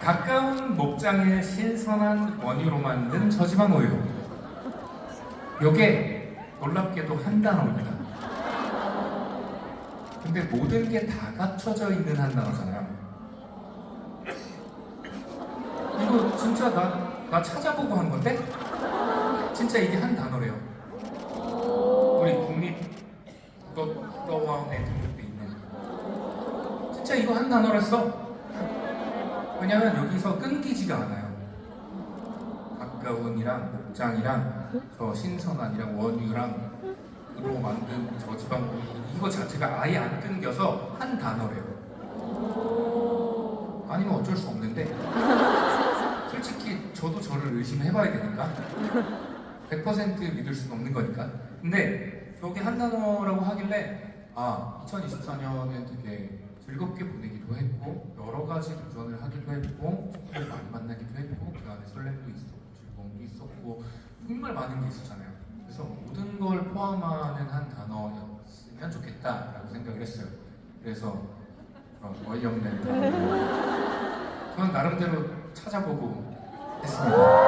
가까운 목장의 신선한 원유로 만든 저지방 우유. 요게 놀랍게도 한 단어입니다. 근데 모든 게 다 갖춰져 있는 한 단어잖아요. 이거 진짜 나, 나 찾아보고 한 건데? 진짜 이게 한 단어래요. 우리 국립 국어과원에 등록돼 있는. 진짜 이거 한 단어랬어. 왜냐면 여기서 끊기지가 않아요. 가까운이랑 목장이랑 저 신선한이랑 원유랑 이로 만든 저지방 이거 자체가 아예 안 끊겨서 한 단어래요. 아니면 어쩔 수 없는데 솔직히 저도 저를 의심해봐야 되니까 100% 믿을 수는 없는 거니까. 근데 여기 한 단어라고 하길래 아 2024년에 되게 가지 도전을 하기도 했고 친구들 많이 만나기도 했고 그 안에 설렘도 있었고 즐거움도 있었고 정말 많은 게 있었잖아요. 그래서 모든 걸 포함하는 한 단어였으면 좋겠다라고 생각을 했어요. 그래서 그런 어이없는 단어 저는 나름대로 찾아보고 했습니다.